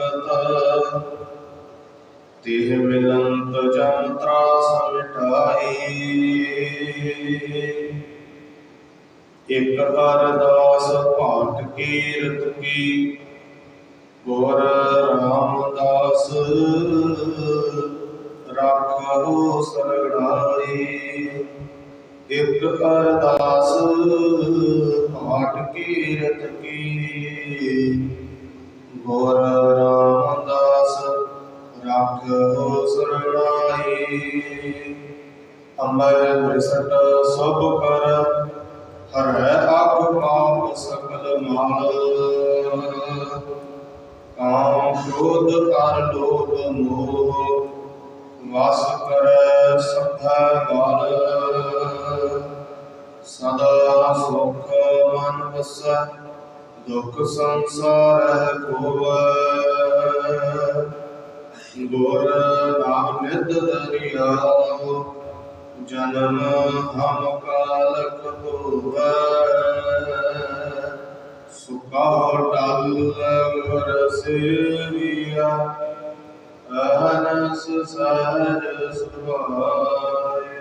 ਭਗਤ ਤਿਹ ਮਿਲੰਤ ਜਨ ਤਰਾਸ ਇਕ ਅਰਦਾਸ ਭਾਟ ਕੀਰਤ ਕੀ, ਗੁਰ ਰਾਮਦਾਸ ਰਾਖੋ ਸਰਣਾਈ ਇਕ ਅਰਦਾਸ ਭਾਟ ਕੀਰਤ ਕੀ, ਗੁਰ ਅਮਰ ਬ੍ਰਿਸਟ ਸਭ ਕਰ, ਹਰੈ ਆਪ ਪਾਪ ਸਕਲ ਮਾਲ। ਕਾਮ ਕ੍ਰੋਧ ਕਰ ਲੋਭ ਮੋਹ, ਵਾਸ ਕਰੈ ਸਭੈ ਗਾਲ ਸਦਾ ਸੁਖ ਮਨ ਵਸੈ, ਦੁਖ ਸੰਸਾਰ ਹੋਵੈ। ਗੁਰ ਨਾਮ ਨਿਤ ਦਰਿਆਵ ਜਨਮ ਹਮ ਕਾਲਕ ਹੋਵੈ ਸੁਖਾ ਟਲ ਗੁਰ ਸੇਵੀਆ ਅਹਨਸ ਸਹਜ ਸੁਭਾਏ।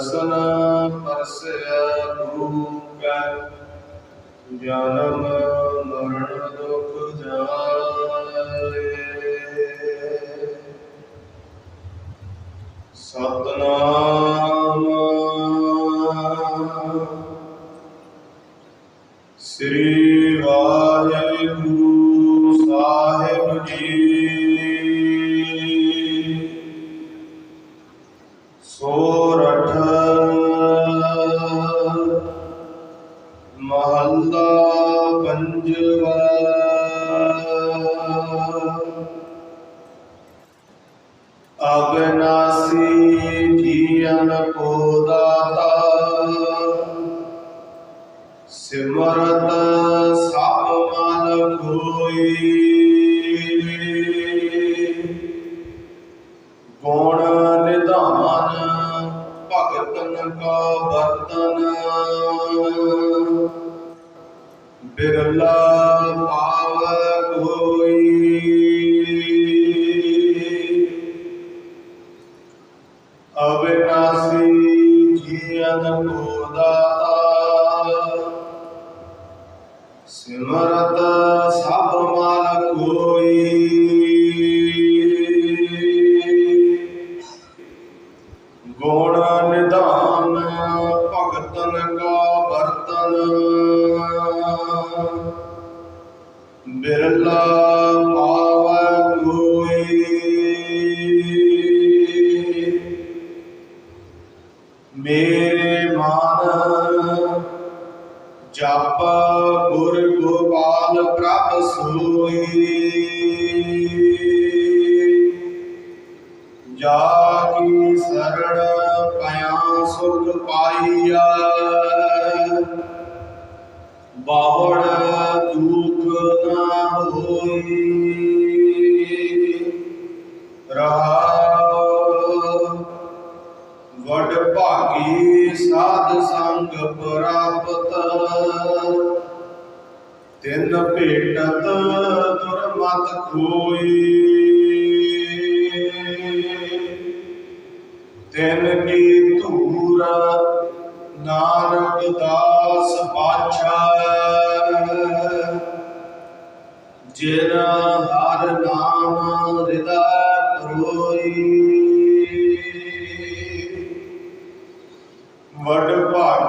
ਦਰਸ਼ਨ ਪਰਸੈ ਗੁਰੂ ਕੈ ਜਨਮ ਬਿਰਲਾ ਪਾਵ ਕੋਈ ਅਬਿਨਾਸੀ ਜੀਵਨ ਕੋ ਦਾਤਾ ਸਿਮਰਤ ਸਭ ਮਨ ਮੇਰੇ ਮਨ ਜਪ ਗੁਰ ਗੋਪਾਲ ਪ੍ਰਭ ਸੋਈ। ਜਾ ਕੀ ਸਰਣ ਪਿਆ ਸੁਖ ਪਾਈਆ। ਬਾਵੜ ਦੁਖ ਨਾ ਹੋਈ। ਸਾਧ ਪ੍ਰਾਪਤ ਤਿੰਨ ਭੇਟਤ ਦੁਰਮਤ ਖੋਈ। ਤਿਨ ਕੀ ਧੂਰ ਨਾਨਕ ਦਾਸ ਬਾਛਾ। ਜਿਨ ਹਰ ਨਾਮ ਹਿਰਦੈ ਪਰੋਈ ਵਡ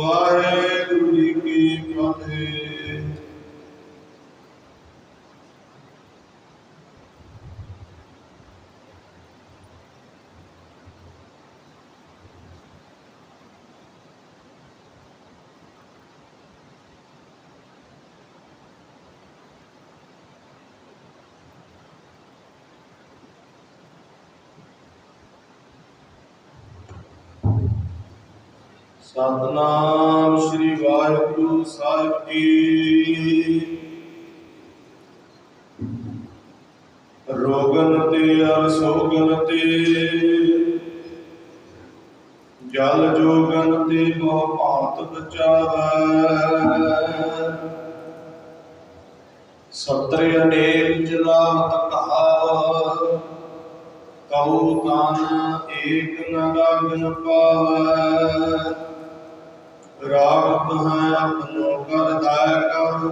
ਵਾਹਿਗੁਰੂ ਜੀ ਕੀ ਫਤਿਹ। ਸਤਨਾਮ ਸ੍ਰੀ ਵਾਹਿਗੁਰੂ ਸਾਹਿਬ ਜੀ। ਰੋਗਨ ਤੇ ਅਰ ਤੇ, ਜਲ ਜੋਗਨ ਤੇ ਮੋਹ ਭਾਂਤ ਬਚਾਵੈ ਸਤਰੇ ਅਨੇਕ ਜਲਾਵਤ ਕਹਾਵ ਕਉ ਤਨ ਏਕ ਨ ਲਾਗਨ ਪਾਵੈ। ਰਾਗਤ ਹੈ ਆਪਣੋ ਕਰ ਦਾਇ ਕਰ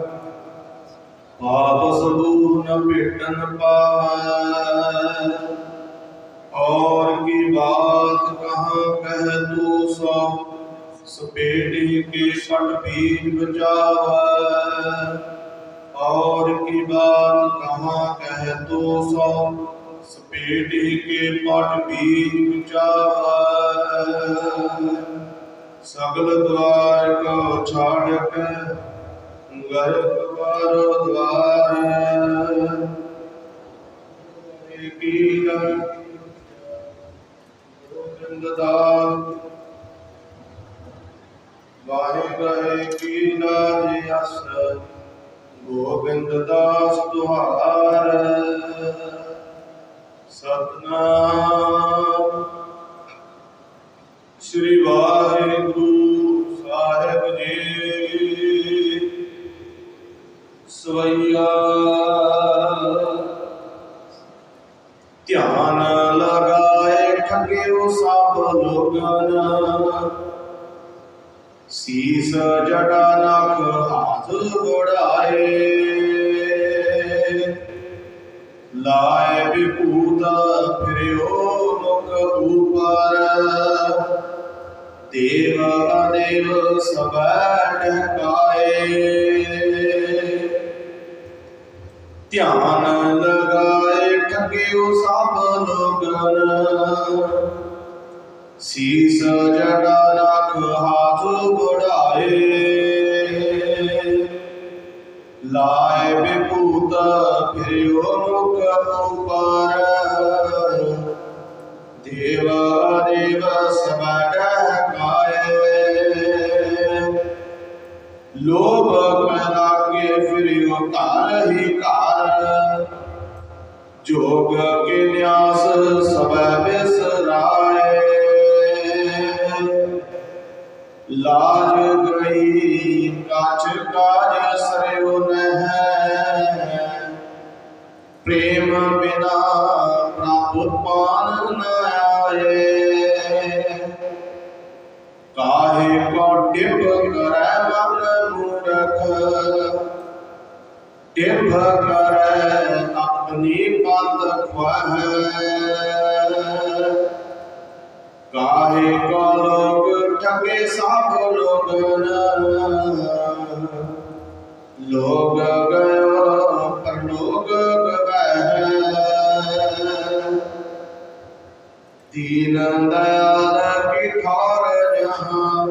ਆਪਸ ਦੂਰ ਨ ਭੇਟਨ ਪਾਵੈ और की बात कहाँ कह तू सो सपेटी के पट बीज बचावे और की बात कहाँ कह तू सो सपेटी के पट बीज बचावे ਸਗਲ ਦਵਾਰ ਕੋ ਛਾੜ ਕੇ ਗਰਭ ਵਾਰ ਦਵਾਰ। ਏਕੀਨ ਗੋਬਿੰਦ ਦਾ। ਵਾਹਿਗੁਰੂ ਕੀ ਨਾਮ ਅਸ ਗੋਬਿੰਦ ਦਾਸ ਤੁਹਾਰ। ਸਤਨਾਮ। ਸ੍ਰੀ ਵਾਹਿਗੁਰੂ ਸਵਈਆ। ਧਿਆਨ ਲਗਾਏ ਠਗਿਓ ਸਭ ਲੋਗਨ ਸੀਸ ਜਟਾ ਨਖ ਹਾਥ ਗੋੜਾਏ ਲਾਏ ਵਿਭੂਤ ਫਿਰਿਓ ਮੁਖ ਉਪਰ। ਦੇਵ ਅਦੇਵ ਸਬੈ ਧਿਆਨ ਲਗਾਏ ਠਗਿਓ ਸਭ ਲੋਗਨ ਸੀਸ ਜੜਾ ਰੱਖ ਹਾਥ ਬੜਾਏ ਲਾਏ ਵਿਭੂਤ ਫਿਰਿਓ ਮੁਖ ਉਪਰ ਦੇਵ ਦੇਵ ਸਬੜ ਕਾਏ ਲੋਭ ਪੈਦਾ ਕੇ ਫਿਰਿਓ ਘਰ ਹੀ ਘਰ ਜੋਗ ਕੇ ਨਿਆਸ ਸਬੈ ਬਿਸਰਾਏ। ਲਾਜ ਗਈ ਕਾਛ ਕਾਜ ਸਰਿਓ ਨਹਿ। ਪ੍ਰੇਮ ਬਿਨਾ ਪ੍ਰਭ ਪਾਨ ਨ ਆਏ। ਕਾਹੇ ਕੋ ਟਿਪ ਕਰੈ ਮਨ ਮੂਰਖ। ਟਿਪ ਕਰੈ ਪਤ ਖਵਹਿ ਕਾਹੇ ਕੋ ਲੋਗ ਠਗੇ ਸਭ ਲੋਗਨ ਲੋਗ ਗਇਓ ਪਰਲੋਕ ਗਵਹਿ ਦੀਨ ਦਇਆਲ ਕੀ ਠੌਰ ਜਹਾਂ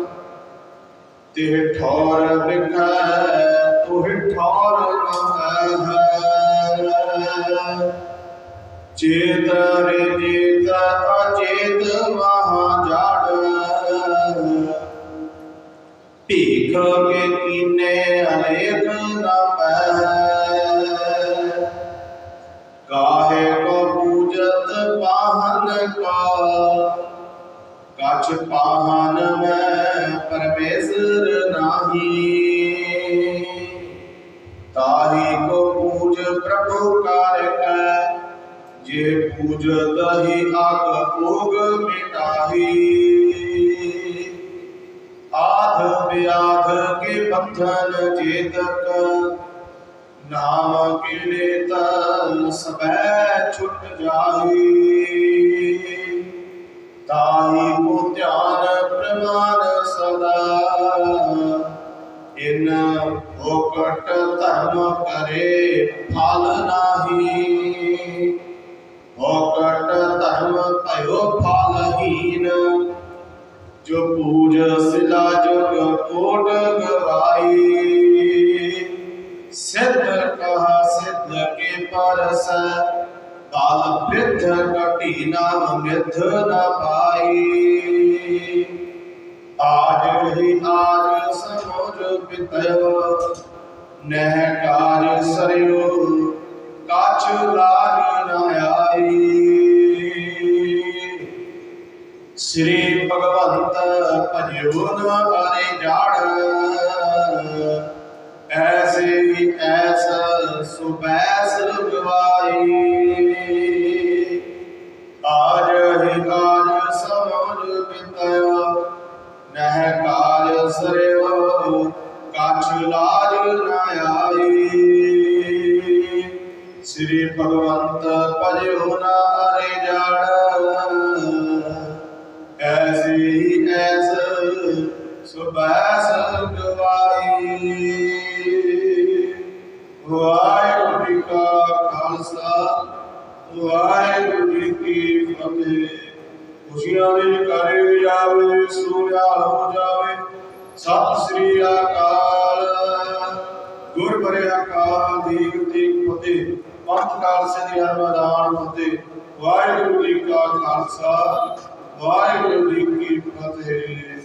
ਤੇ ਠੌਰ ਵਿਖੈ ਚੇਤ ਰੇ ਚੇਤ ਅਚੇਤ ਮਹਾ ਜੜ ਭੀਖ ਕੇ ਕੀਨੇ ਅਨੇਕ ਨ ਪੈ ਕਾਹੇ ਕੋ ਪੂਜਤ ਪਾਹਨ ਕਾ। ਕਛ ਪਾਹਨ ਮੈਂ ਪਰਮੇਸ਼ਰ ਨਾਹੀ। ਤਾਹੀ ਕੋ ਪੂਜ ਪ੍ਰਭੂ ਕਾ ਜੇ ਪੂਜਤ ਹੀ ਆਗ ਭੋਗ ਮਿਟਾਹੀ। ਆਧ ਵਿਆਧ ਕੇ ਬੰਧਨ ਚੇਤਕ ਨਾਮ ਕਿਲੇ ਤਲ ਸਬੈ ਛੁਟ ਜਾਈ ਤਾਹੀ ਕੋ ਧਿਆਨ ਪ੍ਰਮਾਨ ਸਦਾ, ਇਨ ਭੋਕਟ ਧਰਮ ਕਰੇ ਫਲ ਨਾਹੀ। ਭੋਕਟ ਧਰਮ ਭਇਓ ਫਲਹੀਨ ਜੋ ਪੂਜ ਸਿਲਾ ਜੁਗ ਕੋਟ ਗਵਾਈ। ਸਿੱਧ ਕਹਾ ਸਿੱਧ ਕੇ ਪਰਸ ਕਾਲ ਬ੍ਰਿਧ ਕਟੀ ਨਾਮ ਮਿੱਧ ਨ ਪਾਈ। ਆਜ ਹੀ ਆਜ ਸਮੁਰ ਪਿਤਯ ਨਹਿ ਕਾਜ ਸਰਿਓ। ਕਾਛ ਲਾਜ ਨ ਆਈ। ਸ੍ਰੀ ਭਗਵੰਤ ਭਜਿਓ ਨ ਹਰੇ ਜਾੜ ਐਸੇ ਐਸ ਸੁਬੈਸ ਭਗਵੰਤ ਭਜਿਓ ਨ ਹਰੇ ਜਾੜ। ਐਸੀ ਐਸ ਸੁਬੈਸ ਗਵਾਈ ਵਾਹਿਗੁਰੂ ਜੀ ਕਾ ਖਾਲਸਾ, ਵਾਹਿਗੁਰੂ ਜੀ ਕੀ ਫਤਿਹ। ਖੁਸ਼ੀਆਂ ਦੇ ਘਰੇ ਜਾਵੇ ਸੂਰਿਆ ਹੋ ਜਾਵੇ। ਸਤਿ ਸ੍ਰੀ ਅਕਾਲ। ਗੁਰ ਬਰੇ ਅਕਾਲ ਦੀਪ ਦੀ ਫਤਿਹ। ਪੰਥ ਕਾਲ ਸੇ ਅਰਮਦਾਨ ਫਤਿਹ ਵਾਹਿਗੁਰੂ ਜੀ ਕਾ ਖਾਲਸਾ ਵਾਹਿਗੁਰੂ ਜੀ ਕੀ ਫਤਿਹ।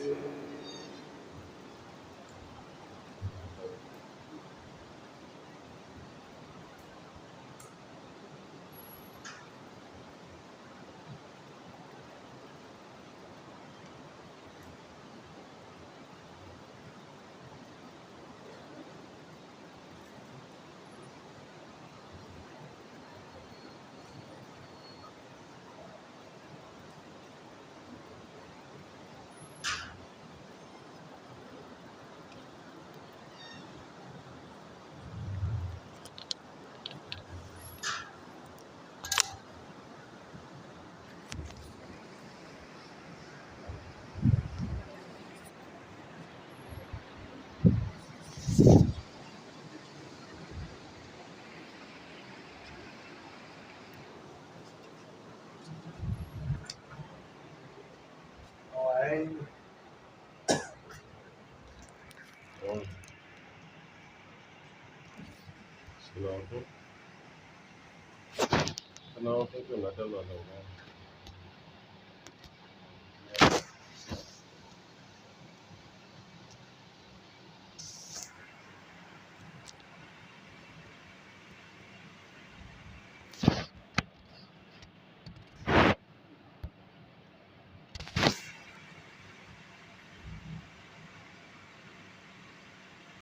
you know I'm saying? I you that low.